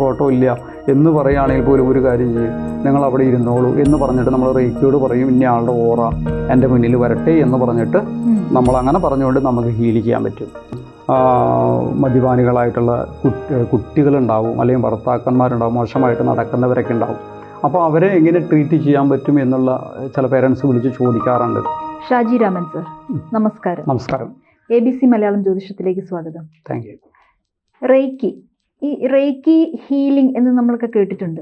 Photo ഇല്ല എന്ന് പറയുകയാണെങ്കിൽ പോലും ഒരു കാര്യം ചെയ്യും. നിങ്ങൾ അവിടെ ഇരുന്നോളൂ എന്ന് പറഞ്ഞിട്ട് നമ്മൾ റേക്കിയോട് പറയും ഇന്ന ആളുടെ ഓറ എന്റെ മുന്നിൽ വരട്ടെ എന്ന് പറഞ്ഞിട്ട് നമ്മൾ അങ്ങനെ പറഞ്ഞുകൊണ്ട് നമുക്ക് ഹീൽ ചെയ്യാൻ പറ്റും. മദ്യപാനികളായിട്ടുള്ള കുട്ടി കുട്ടികളുണ്ടാവും അല്ലെങ്കിൽ ഭർത്താക്കന്മാരുണ്ടാവും മോശമായിട്ട് നടക്കുന്നവരൊക്കെ ഉണ്ടാവും. അപ്പോൾ അവരെ എങ്ങനെ ട്രീറ്റ് ചെയ്യാൻ പറ്റും എന്നുള്ള ചില പേരൻസ് വിളിച്ച് ചോദിക്കാറുണ്ട്. ഷാജി രാമൻ സർ നമസ്കാരം. നമസ്കാരം. എ ബി സി മലയാളം ജ്യോതിഷത്തിലേക്ക് സ്വാഗതം. താങ്ക് യു റേക്കി ഈ റേക്കി ഹീലിംഗ് എന്ന് നമ്മളൊക്കെ കേട്ടിട്ടുണ്ട്.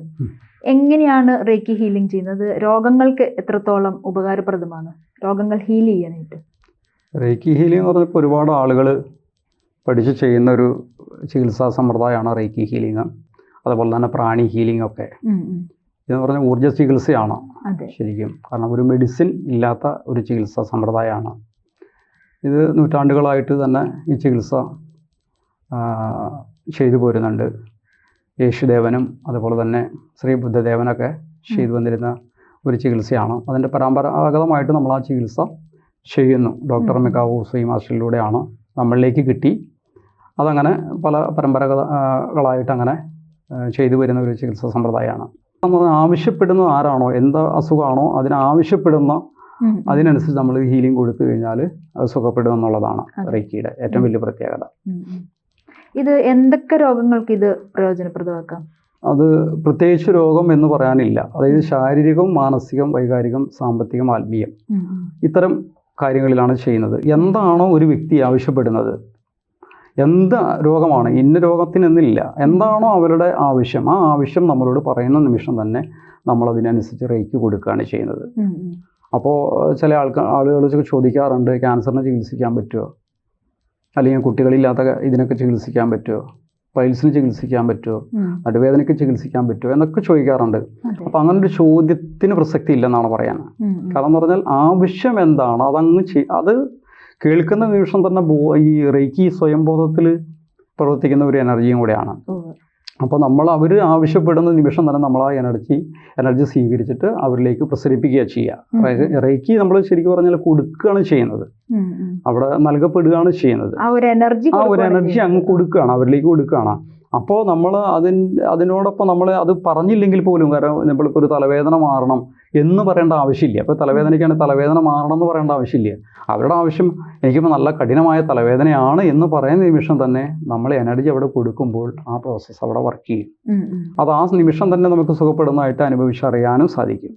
എങ്ങനെയാണ് റേക്കി ഹീലിംഗ് ചെയ്യുന്നത്? രോഗങ്ങൾക്ക് എത്രത്തോളം ഉപകാരപ്രദമാണ്? രോഗങ്ങൾ ഹീൽ ചെയ്യാനായിട്ട്. റേക്കി ഹീലിംഗ് എന്ന് പറഞ്ഞപ്പോൾ ഒരുപാട് ആളുകൾ പഠിച്ച് ചെയ്യുന്ന ഒരു ചികിത്സാ സമ്പ്രദായമാണ് റേക്കി ഹീലിംഗ് അതുപോലെ തന്നെ പ്രാണി ഹീലിംഗ് ഒക്കെ. എന്ന് പറഞ്ഞാൽ ഊർജ ചികിത്സയാണ് ശരിക്കും. കാരണം ഒരു മെഡിസിൻ ഇല്ലാത്ത ഒരു ചികിത്സാ സമ്പ്രദായമാണ്. ഇത് നൂറ്റാണ്ടുകളായിട്ട് തന്നെ ഈ ചികിത്സ ചെയ്തു പോരുന്നുണ്ട് യേശുദേവനും അതുപോലെ തന്നെ ശ്രീ ബുദ്ധദേവനൊക്കെ ചെയ്തു വന്നിരുന്ന ഒരു ചികിത്സയാണ് അതിന്റെ പരമ്പരാഗതമായിട്ട് നമ്മൾ ആ ചികിത്സ ചെയ്യുന്നു ഡോക്ടർ. മിക്കാവു ശ്രീ മാസ്റ്ററിലൂടെയാണ് നമ്മളിലേക്ക് കിട്ടി അതങ്ങനെ പല പരമ്പരാഗതകളായിട്ട് അങ്ങനെ ചെയ്തു വരുന്ന ഒരു ചികിത്സാ സമ്പ്രദായമാണ് നമ്മൾ ആവശ്യപ്പെടുന്ന ആരാണോ എന്ത് അസുഖമാണോ അതിനാവശ്യപ്പെടുന്ന. അതിനനുസരിച്ച് നമ്മൾ ഹീലിംഗ് കൊടുത്തു കഴിഞ്ഞാൽ അത് സുഖപ്പെടും എന്നുള്ളതാണ്. റേക്കിയുടെ ഏറ്റവും വലിയ പ്രത്യേകത. ഇത് എന്തൊക്കെ രോഗങ്ങൾക്ക് ഇത് പ്രയോജനപ്രദമാക്കാം? അത് പ്രത്യേകിച്ച് രോഗം എന്ന് പറയാനില്ല. അതായത് ശാരീരികം മാനസികം വൈകാരികം സാമ്പത്തികം ആത്മീയം. ഇത്തരം കാര്യങ്ങളിലാണ് ചെയ്യുന്നത്. എന്താണോ ഒരു വ്യക്തി ആവശ്യപ്പെടുന്നത് എന്ത് രോഗമാണ് ഇന്ന രോഗത്തിനെന്നില്ല എന്താണോ അവരുടെ ആവശ്യം ആ ആവശ്യം നമ്മളോട് പറയുന്ന നിമിഷം തന്നെ നമ്മൾ അതിനനുസരിച്ച് റേക്ക് കൊടുക്കുകയാണ് ചെയ്യുന്നത്. അപ്പോൾ ചില ആൾക്കാർ ആളുകൾ ചോദിക്കാറുണ്ട് ക്യാൻസറിനെ ചികിത്സിക്കാൻ പറ്റുമോ? അല്ലെങ്കിൽ കുട്ടികളില്ലാത്ത ഇതിനൊക്കെ ചികിത്സിക്കാൻ പറ്റുമോ? പൈൽസിന് ചികിത്സിക്കാൻ പറ്റുമോ. നടുവേദനയ്ക്ക് ചികിത്സിക്കാൻ പറ്റുമോ? എന്നൊക്കെ ചോദിക്കാറുണ്ട്. അപ്പം അപ്പോൾ അങ്ങനെ ഒരു ചോദ്യത്തിന് പ്രസക്തി ഇല്ലെന്നാണ് പറയാൻ. കാരണം എന്ന് പറഞ്ഞാൽ ആവശ്യം എന്താണ്? അതങ്ങ് അത് കേൾക്കുന്ന നിമിഷം തന്നെ ഈ റേക്കി സ്വയംബോധത്തിൽ പ്രവർത്തിക്കുന്ന ഒരു എനർജിയും കൂടെയാണ്. അപ്പോൾ നമ്മൾ അവർ ആവശ്യപ്പെടുന്ന നിമിഷം തന്നെ നമ്മൾ ആ എനർജി എനർജി സ്വീകരിച്ചിട്ട് അവരിലേക്ക് പ്രസരിപ്പിക്കുക ചെയ്യുക. റേക്കി നമ്മൾ ശരിക്കും പറഞ്ഞാൽ കൊടുക്കുകയാണ് ചെയ്യുന്നത്. അവിടെ നൽകപ്പെടുകയാണ് ചെയ്യുന്നത്. ആ ഒരു എനർജി ആ ഒരു എനർജി അങ്ങ് കൊടുക്കുകയാണ് അവരിലേക്ക് കൊടുക്കുകയാണ്. അപ്പോൾ നമ്മൾ അതിൻ അതിനോടൊപ്പം നമ്മൾ അത് പറഞ്ഞില്ലെങ്കിൽ പോലും കാരണം നമ്മളിപ്പോൾ ഒരു തലവേദന മാറണം എന്ന് പറയേണ്ട ആവശ്യമില്ല. അപ്പോൾ തലവേദനയ്ക്കാണ് തലവേദന മാറണം എന്ന് പറയേണ്ട ആവശ്യമില്ല. അവരുടെ ആവശ്യം എനിക്കിപ്പോൾ നല്ല കഠിനമായ തലവേദനയാണ് എന്ന് പറയുന്ന നിമിഷം തന്നെ നമ്മൾ എനർജി അവിടെ കൊടുക്കുമ്പോൾ ആ പ്രോസസ്സ് അവിടെ വർക്ക് ചെയ്യും. അത് ആ നിമിഷം തന്നെ നമുക്ക് സുഖപ്പെടുന്നതായിട്ട് അനുഭവിച്ചറിയാനും സാധിക്കും.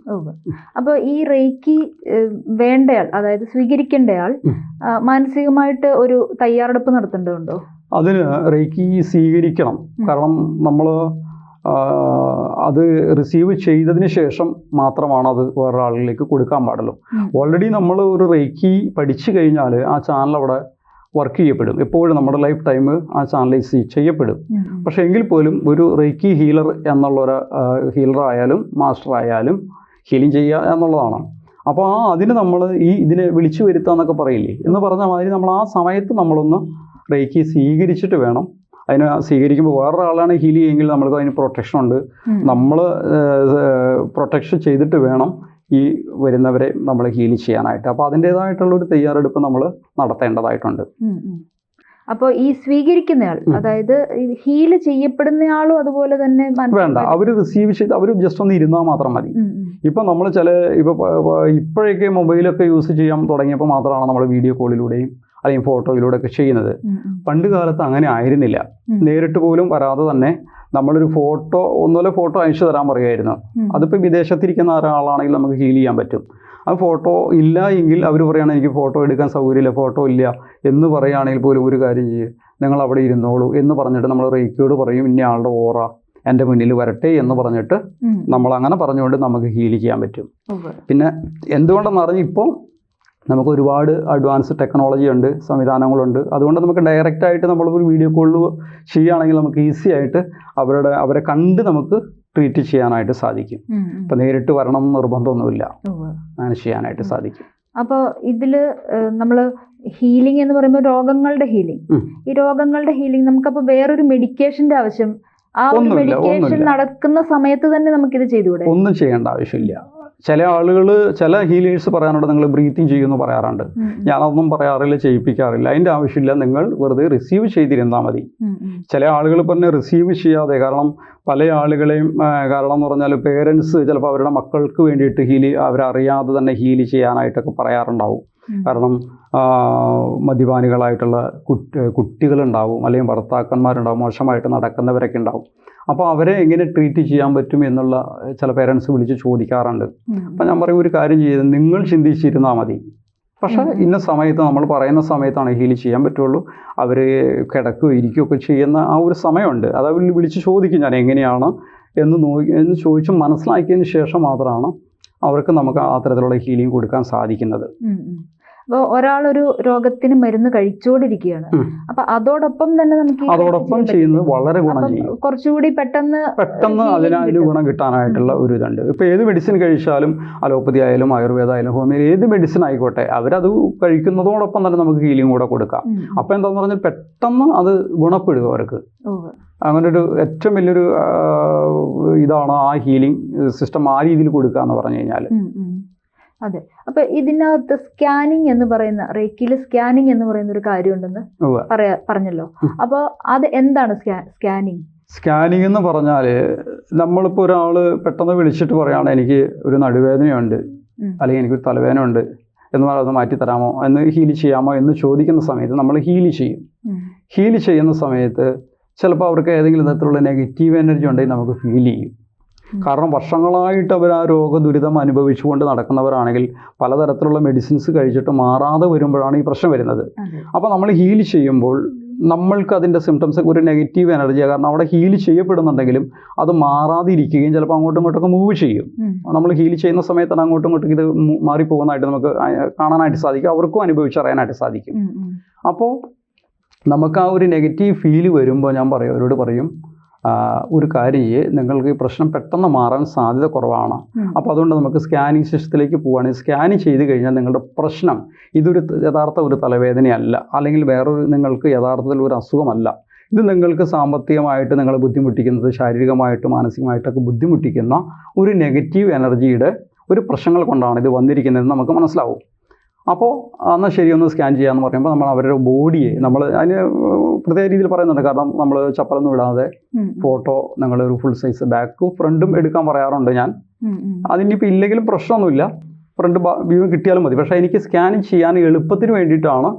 അപ്പോൾ ഈ റേക്കി വേണ്ടയാൾ അതായത് സ്വീകരിക്കേണ്ടയാൾ മാനസികമായിട്ട് ഒരു തയ്യാറെടുപ്പ് നടത്തേണ്ടതുണ്ടോ? അതിന് റേക്കി സ്വീകരിക്കണം. കാരണം നമ്മൾ അത് റിസീവ് ചെയ്തതിന് ശേഷം മാത്രമാണ് അത് വേറൊരാളിലേക്ക് കൊടുക്കാൻ പാടുള്ളൂ. ഓൾറെഡി നമ്മൾ ഒരു റേക്കി പഠിച്ചു കഴിഞ്ഞാൽ ആ ചാനൽ അവിടെ വർക്ക് ചെയ്യപ്പെടും. എപ്പോഴും നമ്മുടെ ലൈഫ് ടൈം ആ ചാനലിൽ സി ചെയ്യപ്പെടും. പക്ഷേ എങ്കിൽ പോലും ഒരു റേക്കി ഹീലർ എന്നുള്ള ഒരു ഹീലർ ആയാലും മാസ്റ്റർ ആയാലും ഹീലിംഗ് ചെയ്യുക എന്നുള്ളതാണ്. അപ്പോൾ ആ അതിന് നമ്മൾ ഈ ഇതിനെ വിളിച്ചു വരുത്തുക എന്നൊക്കെ പറയില്ലേ? എന്ന് പറഞ്ഞ മാതിരി നമ്മൾ ആ സമയത്ത് നമ്മളൊന്ന് റേക്കി സ്വീകരിച്ചിട്ട് വേണം. അതിന് സ്വീകരിക്കുമ്പോൾ വേറൊരാളാണ് ഹീൽ ചെയ്യുമെങ്കിൽ നമ്മൾക്ക് അതിന് പ്രൊട്ടക്ഷൻ ഉണ്ട്. നമ്മൾ പ്രൊട്ടക്ഷൻ ചെയ്തിട്ട് വേണം ഈ വരുന്നവരെ നമ്മൾ ഹീൽ ചെയ്യാനായിട്ട്. അപ്പോൾ അതിന്റെതായിട്ടുള്ള ഒരു തയ്യാറെടുപ്പ് നമ്മൾ നടത്തേണ്ടതായിട്ടുണ്ട്. അപ്പോൾ ഈ സ്വീകരിക്കുന്നയാൾ. അതായത് ഹീൽ ചെയ്യപ്പെടുന്നയാളും അതുപോലെ തന്നെ വേണ്ട. അവർ റിസീവ് ചെയ്ത് അവർ ജസ്റ്റ് ഒന്ന് ഇരുന്നാൽ മാത്രം മതി. ഇപ്പം നമ്മൾ ചില ഇപ്പോൾ ഇപ്പോഴൊക്കെ മൊബൈലൊക്കെ യൂസ് ചെയ്യാൻ തുടങ്ങിയപ്പോൾ മാത്രമാണ് നമ്മൾ വീഡിയോ കോളിലൂടെയും അല്ലെങ്കിൽ ഫോട്ടോയിലൂടെ ഒക്കെ ചെയ്യുന്നത്. പണ്ട് കാലത്ത് അങ്ങനെ ആയിരുന്നില്ല. നേരിട്ട് പോലും വരാതെ തന്നെ നമ്മളൊരു ഫോട്ടോ ഒന്നുമല്ല ഫോട്ടോ അയച്ചു തരാൻ പറയുമായിരുന്നു. അതിപ്പോൾ വിദേശത്തിരിക്കുന്ന ഒരാളാണെങ്കിൽ നമുക്ക് ഹീൽ ചെയ്യാൻ പറ്റും. ആ ഫോട്ടോ ഇല്ല എങ്കിൽ അവർ പറയുകയാണ് എനിക്ക് ഫോട്ടോ എടുക്കാൻ സൗകര്യമില്ല ഫോട്ടോ ഇല്ല എന്ന് പറയുകയാണെങ്കിൽ പോലും ഒരു കാര്യം ചെയ്യും. നിങ്ങൾ അവിടെ ഇരുന്നോളൂ എന്ന് പറഞ്ഞിട്ട് നമ്മൾ റേക്കിയോട് പറയും ഇന്ന ആളുടെ ഓറ എന്റെ മുന്നിൽ വരട്ടെ എന്ന് പറഞ്ഞിട്ട്. നമ്മൾ അങ്ങനെ പറഞ്ഞുകൊണ്ട് നമുക്ക് ഹീൽ ചെയ്യാൻ പറ്റും. പിന്നെ എന്തുകൊണ്ടെന്ന് അറിഞ്ഞ് ഇപ്പോൾ നമുക്ക് ഒരുപാട് അഡ്വാൻസ് ടെക്നോളജി ഉണ്ട് സംവിധാനങ്ങളുണ്ട്. അതുകൊണ്ട് നമുക്ക് ഡയറക്റ്റായിട്ട് നമ്മളൊരു നമ്മൾ ഒരു വീഡിയോ കോളിൽ ചെയ്യുകയാണെങ്കിൽ നമുക്ക് ഈസി ആയിട്ട് അവരുടെ അവരെ കണ്ട് നമുക്ക് ട്രീറ്റ് ചെയ്യാനായിട്ട് സാധിക്കും. ഇപ്പം നേരിട്ട് വരണം നിർബന്ധമൊന്നുമില്ല. അങ്ങനെ ചെയ്യാനായിട്ട് സാധിക്കും. അപ്പോൾ ഇതിൽ നമ്മൾ ഹീലിംഗ് എന്ന് പറയുമ്പോൾ രോഗങ്ങളുടെ ഹീലിംഗ് ഈ രോഗങ്ങളുടെ ഹീലിംഗ് നമുക്കപ്പോൾ വേറൊരു മെഡിക്കേഷന്റെ ആവശ്യം. ആ ഒരു മെഡിക്കേഷൻ. നടക്കുന്ന സമയത്ത് തന്നെ നമുക്കിത് ചെയ്തുകൂടെ? ഒന്നും ചെയ്യേണ്ട ആവശ്യമില്ല. ചില ആളുകൾ ചില ഹീലേഴ്സ് പറയാറുണ്ട് നിങ്ങൾ ബ്രീത്തിങ് ചെയ്യുമെന്ന് പറയാറുണ്ട്. ഞാനതൊന്നും പറയാറില്ല ചെയ്യിപ്പിക്കാറില്ല അതിന്റെ ആവശ്യമില്ല നിങ്ങൾ വെറുതെ റിസീവ് ചെയ്തിരുന്നാൽ മതി. ചില ആളുകൾ പറഞ്ഞ് റിസീവ് ചെയ്യാതെ കാരണം പല ആളുകളെയും കാരണം എന്ന് പറഞ്ഞാൽ പേരൻസ് ചിലപ്പോൾ അവരുടെ മക്കൾക്ക് വേണ്ടിയിട്ട് ഹീൽ അവരറിയാതെ തന്നെ ഹീൽ ചെയ്യാനായിട്ടൊക്കെ പറയാറുണ്ടാവും. കാരണം മദ്യപാനികളായിട്ടുള്ള കുട്ടി കുട്ടികളുണ്ടാവും അല്ലെങ്കിൽ ഭർത്താക്കന്മാരുണ്ടാവും മോശമായിട്ട് നടക്കുന്നവരൊക്കെ ഉണ്ടാവും. അപ്പോൾ അവരെ എങ്ങനെ ട്രീറ്റ് ചെയ്യാൻ പറ്റും എന്നുള്ള ചില പേരൻസ് വിളിച്ച് ചോദിക്കാറുണ്ട്. അപ്പം ഞാൻ പറയും ഒരു കാര്യം ചെയ്ത് നിങ്ങൾ ചിന്തിച്ചിരുന്നാൽ മതി. പക്ഷേ ഇന്ന സമയത്ത് നമ്മൾ പറയുന്ന സമയത്താണ് ഹീൽ ചെയ്യാൻ പറ്റുള്ളൂ. അവർ കിടക്കുകയോ ഇരിക്കുകയൊക്കെ ചെയ്യുന്ന ആ ഒരു സമയമുണ്ട്. അത് അവർ വിളിച്ച് ചോദിക്കും ഞാൻ എങ്ങനെയാണ്? എന്ന് നോക്കി എന്ന് ചോദിച്ച് മനസ്സിലാക്കിയതിന് ശേഷം മാത്രമാണ് അവർക്ക് നമുക്ക് ആ തരത്തിലുള്ള ഹീലിംഗ് കൊടുക്കാൻ സാധിക്കുന്നത്. ഒരാൾ ഒരു ഒരാളൊരു രോഗത്തിന് മരുന്ന് കഴിച്ചുകൊണ്ടിരിക്കുകയാണ്. അപ്പൊ അതോടൊപ്പം തന്നെ നമുക്ക് അതോടൊപ്പം ചെയ്യുന്നത് വളരെ ഗുണം ചെയ്യും. കുറച്ചുകൂടി പെട്ടെന്ന് പെട്ടെന്ന് അതിന് ഗുണം കിട്ടാനായിട്ടുള്ള ഒരു ഇതുണ്ട്. ഇപ്പൊ ഏത് മെഡിസിൻ കഴിച്ചാലും അലോപ്പതി ആയാലും ആയുർവേദ ആയാലും ഹോമിയോ ഏത് മെഡിസിൻ ആയിക്കോട്ടെ അവരത് കഴിക്കുന്നതോടൊപ്പം തന്നെ നമുക്ക് ഹീലിംഗ് കൂടെ കൊടുക്കാം. അപ്പൊ എന്താന്ന് പറഞ്ഞാൽ പെട്ടെന്ന് അത് ഗുണപ്പെടുക അവർക്ക്. ഉവ്വ്. അങ്ങനെ ഒരു ഏറ്റവും വലിയൊരു ഇതാണ് ആ ഹീലിംഗ് സിസ്റ്റം ആ രീതിയിൽ കൊടുക്കുക എന്ന് പറഞ്ഞു കഴിഞ്ഞാൽ. അതെ. അപ്പൊ ഇതിനകത്ത് സ്കാനിങ് എന്ന് പറയുന്ന റേക്കിയിൽ സ്കാനിങ് എന്ന് പറയുന്ന ഒരു കാര്യം ഉണ്ടെന്ന് പറയാ പറഞ്ഞല്ലോ. അപ്പോൾ അപ്പൊ അത് എന്താണ് സ്കാനിങ് സ്കാനിങ് എന്ന് പറഞ്ഞാൽ നമ്മളിപ്പോൾ ഒരാൾ പെട്ടെന്ന് വിളിച്ചിട്ട് പറയുകയാണ് എനിക്ക് ഒരു നടുവേദനയുണ്ട്. അല്ലെങ്കിൽ എനിക്കൊരു തലവേദന ഉണ്ട് എന്ന് പറയുന്നത് മാറ്റി തരാമോ? എന്ന് ഹീൽ ചെയ്യാമോ? എന്ന് ചോദിക്കുന്ന സമയത്ത് നമ്മൾ ഹീൽ ചെയ്യും. ഹീൽ ചെയ്യുന്ന സമയത്ത് ചിലപ്പോൾ അവർക്ക് ഏതെങ്കിലും തരത്തിലുള്ള നെഗറ്റീവ് എനർജി ഉണ്ടെങ്കിൽ നമുക്ക് ഫീൽ ചെയ്യും. കാരണം വർഷങ്ങളായിട്ട് അവർ ആ രോഗ ദുരിതം അനുഭവിച്ചുകൊണ്ട് നടക്കുന്നവരാണെങ്കിൽ പലതരത്തിലുള്ള മെഡിസിൻസ് കഴിച്ചിട്ട് മാറാതെ വരുമ്പോഴാണ് ഈ പ്രശ്നം വരുന്നത്. അപ്പോൾ നമ്മൾ ഹീൽ ചെയ്യുമ്പോൾ നമ്മൾക്ക് അതിന്റെ സിംറ്റംസ് ഒരു നെഗറ്റീവ് എനർജിയാണ് കാരണം അവിടെ ഹീൽ ചെയ്യപ്പെടുന്നുണ്ടെങ്കിലും അത് മാറാതെ ഇരിക്കുകയും ചിലപ്പോൾ അങ്ങോട്ടും ഇങ്ങോട്ടൊക്കെ മൂവ് ചെയ്യും. നമ്മൾ ഹീൽ ചെയ്യുന്ന സമയത്താണ് അങ്ങോട്ടും ഇങ്ങോട്ടും ഇത് മാറിപ്പോകുന്നതായിട്ട് നമുക്ക് കാണാനായിട്ട് സാധിക്കും. അവർക്കും അനുഭവിച്ചറിയാനായിട്ട് സാധിക്കും. അപ്പോൾ നമുക്ക് ആ ഒരു നെഗറ്റീവ് ഫീൽ വരുമ്പോൾ ഞാൻ പറയും അവരോട് പറയും ഒരു കാര്യം നിങ്ങൾക്ക് ഈ പ്രശ്നം പെട്ടെന്ന് മാറാൻ സാധ്യത കുറവാണ്. അപ്പോൾ അതുകൊണ്ട് നമുക്ക് സ്കാനിങ് സിസ്റ്റത്തിലേക്ക് പോവുകയാണെങ്കിൽ സ്കാൻ ചെയ്ത് കഴിഞ്ഞാൽ നിങ്ങളുടെ പ്രശ്നം ഇതൊരു യഥാർത്ഥ ഒരു തലവേദനയല്ല. അല്ലെങ്കിൽ വേറൊരു നിങ്ങൾക്ക് യഥാർത്ഥത്തിൽ ഒരു അസുഖമല്ല. ഇത് നിങ്ങൾക്ക് സാമ്പത്തികമായിട്ട് നിങ്ങളെ ബുദ്ധിമുട്ടിക്കുന്നത് ശാരീരികമായിട്ടും മാനസികമായിട്ടൊക്കെ ബുദ്ധിമുട്ടിക്കുന്ന ഒരു നെഗറ്റീവ് എനർജിയുടെ ഒരു പ്രശ്നങ്ങൾ കൊണ്ടാണ് ഇത് വന്നിരിക്കുന്നതെന്ന് നമുക്ക് മനസ്സിലാവും. അപ്പോൾ എന്നാൽ ശരി ഒന്ന് സ്കാൻ ചെയ്യാമെന്ന് പറയുമ്പോൾ നമ്മൾ അവരുടെ ബോഡിയെ നമ്മൾ അതിന് പ്രത്യേക രീതിയിൽ പറയുന്നുണ്ട്. കാരണം നമ്മൾ ചപ്പലൊന്നും ഇടാതെ. ഫോട്ടോ ഞങ്ങൾ ഒരു ഫുൾ സൈസ് ബാക്കും ഫ്രണ്ടും എടുക്കാൻ പറയാറുണ്ട് ഞാൻ. അതിനിപ്പോൾ ഇല്ലെങ്കിലും പ്രശ്നമൊന്നുമില്ല. ഫ്രണ്ട് വ്യൂ കിട്ടിയാലും മതി. പക്ഷേ എനിക്ക് സ്കാൻ ചെയ്യാൻ എളുപ്പത്തിന് വേണ്ടിയിട്ടാണ്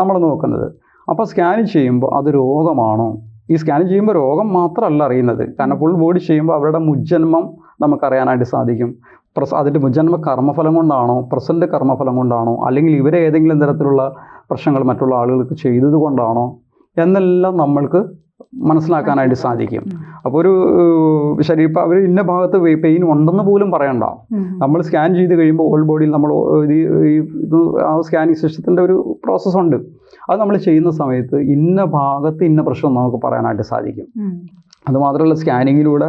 നമ്മൾ നോക്കുന്നത്. അപ്പോൾ സ്കാൻ ചെയ്യുമ്പോൾ അത് രോഗമാണോ? ഈ സ്കാൻ ചെയ്യുമ്പോൾ രോഗം മാത്രമല്ല അറിയുന്നത്. കാരണം ഫുൾ ബോഡി ചെയ്യുമ്പോൾ അവരുടെ മുജ്ജന്മം നമുക്കറിയാനായിട്ട് സാധിക്കും. പ്രസ അതിന്റെ മുജന്മ കർമ്മഫലം കൊണ്ടാണോ പ്രസന്റ് കർമ്മഫലം കൊണ്ടാണോ അല്ലെങ്കിൽ ഇവരെ ഏതെങ്കിലും തരത്തിലുള്ള പ്രശ്നങ്ങൾ മറ്റുള്ള ആളുകൾക്ക് ചെയ്തത് കൊണ്ടാണോ എന്നെല്ലാം നമ്മൾക്ക് മനസ്സിലാക്കാനായിട്ട് സാധിക്കും. അപ്പോൾ ഒരു ശരീരം അവർ ഇന്ന ഭാഗത്ത് പെയിൻ ഉണ്ടെന്ന് പോലും പറയണ്ട. നമ്മൾ സ്കാൻ ചെയ്ത് കഴിയുമ്പോൾ ഓൾ ബോഡിയിൽ നമ്മൾ ഇത് ഈ ഇത് ആ സ്കാനിങ് സിസ്റ്റത്തിന്റെ ഒരു പ്രോസസ്സുണ്ട്. അത് നമ്മൾ ചെയ്യുന്ന സമയത്ത് ഇന്ന ഭാഗത്ത് ഇന്ന പ്രശ്നം നമുക്ക് പറയാനായിട്ട് സാധിക്കും. അതുമാത്രമല്ല സ്കാനിങ്ങിലൂടെ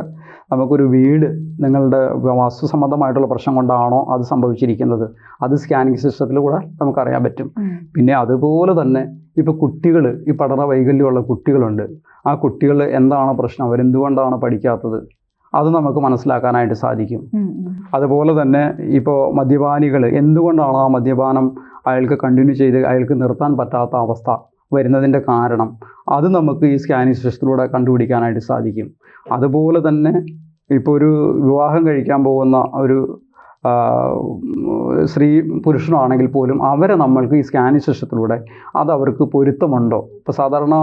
നമുക്കൊരു വീട് നിങ്ങളുടെ വാസ്തു സംബന്ധമായിട്ടുള്ള പ്രശ്നം കൊണ്ടാണോ അത് സംഭവിച്ചിരിക്കുന്നത്? അത് സ്കാനിങ് സിസ്റ്റത്തിലൂടെ നമുക്കറിയാൻ പറ്റും. പിന്നെ അതുപോലെ തന്നെ ഇപ്പോൾ കുട്ടികൾ ഈ പഠന വൈകല്യമുള്ള കുട്ടികളുണ്ട്. ആ കുട്ടികൾ എന്താണ് പ്രശ്നം? അവരെന്തുകൊണ്ടാണ് പഠിക്കാത്തത്? അത് നമുക്ക് മനസ്സിലാക്കാനായിട്ട് സാധിക്കും. അതുപോലെ തന്നെ ഇപ്പോൾ മദ്യപാനികൾ എന്തുകൊണ്ടാണ് ആ മദ്യപാനം അയാൾക്ക് കണ്ടിന്യൂ ചെയ്ത് അയാൾക്ക് നിർത്താൻ പറ്റാത്ത അവസ്ഥ? വരുന്നതിന്റെ കാരണം അത് നമുക്ക് ഈ സ്കാനിങ് സിസ്റ്റത്തിലൂടെ കണ്ടുപിടിക്കാനായിട്ട് സാധിക്കും അതുപോലെ തന്നെ ഇപ്പോൾ ഒരു വിവാഹം കഴിക്കാൻ പോകുന്ന ഒരു സ്ത്രീ പുരുഷനാണെങ്കിൽ പോലും അവരെ നമ്മൾക്ക് ഈ സ്കാനിങ് സിസ്റ്റത്തിലൂടെ അത് അവർക്ക് പൊരുത്തമുണ്ടോ ഇപ്പോൾ സാധാരണ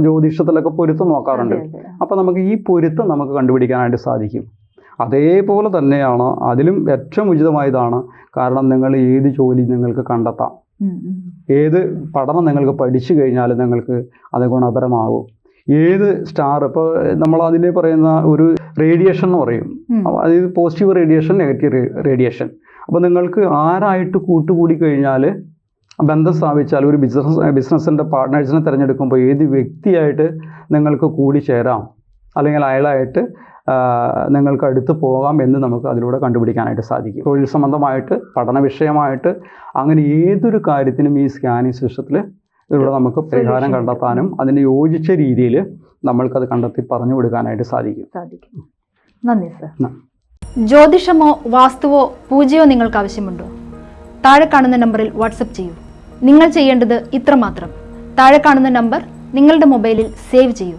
ജ്യോതിഷത്തിലൊക്കെ പൊരുത്തം നോക്കാറുണ്ട്. അപ്പോൾ നമുക്ക് ഈ പൊരുത്തം നമുക്ക് കണ്ടുപിടിക്കാനായിട്ട് സാധിക്കും അതേപോലെ തന്നെയാണ് അതിലും ഏറ്റവും ഉചിതമായതാണ് കാരണം നിങ്ങൾ ഏത് ജോലി നിങ്ങൾക്ക് കണ്ടെത്താം. ഏത് പഠനം നിങ്ങൾക്ക് പഠിച്ചു കഴിഞ്ഞാൽ നിങ്ങൾക്ക് അത് ഗുണപരമാകും ഏത് സ്റ്റാർ ഇപ്പോൾ നമ്മൾ അതിനെ പറയുന്ന ഒരു റേഡിയേഷൻ എന്ന് പറയും. അതായത് പോസിറ്റീവ് റേഡിയേഷൻ നെഗറ്റീവ് റേഡിയേഷൻ അപ്പോൾ നിങ്ങൾക്ക് ആരായിട്ട് കൂട്ടുകൂടി കഴിഞ്ഞാൽ ബന്ധം സ്ഥാപിച്ചാൽ ഒരു ബിസിനസ് ബിസിനസ്സിന്റെ പാർട്ട്നേഴ്സിനെ തിരഞ്ഞെടുക്കുമ്പോൾ ഏത് വ്യക്തിയായിട്ട് നിങ്ങൾക്ക് കൂടി ചേരാം? അല്ലെങ്കിൽ അയാളായിട്ട് നിങ്ങൾക്ക് അടുത്ത് പോകാം എന്ന് നമുക്ക് അതിലൂടെ കണ്ടുപിടിക്കാനായിട്ട് സാധിക്കും. തൊഴിൽ സംബന്ധമായിട്ട് പഠന വിഷയമായിട്ട് അങ്ങനെ ഏതൊരു കാര്യത്തിനും ഈ സ്കാനിങ് സിസ്റ്റത്തിൽ ഇതിലൂടെ നമുക്ക് പരിഹാരം കണ്ടെത്താനും അതിന് യോജിച്ച രീതിയിൽ നമ്മൾക്കത് കണ്ടെത്തി പറഞ്ഞു കൊടുക്കാനായിട്ട് സാധിക്കും. സാധിക്കും. നന്ദി സർ. ജ്യോതിഷമോ വാസ്തുവോ പൂജയോ നിങ്ങൾക്ക് ആവശ്യമുണ്ടോ? താഴെ കാണുന്ന നമ്പറിൽ വാട്സപ്പ് ചെയ്യൂ. നിങ്ങൾ ചെയ്യേണ്ടത് ഇത്രമാത്രം. താഴെ കാണുന്ന നമ്പർ നിങ്ങളുടെ മൊബൈലിൽ സേവ് ചെയ്യൂ.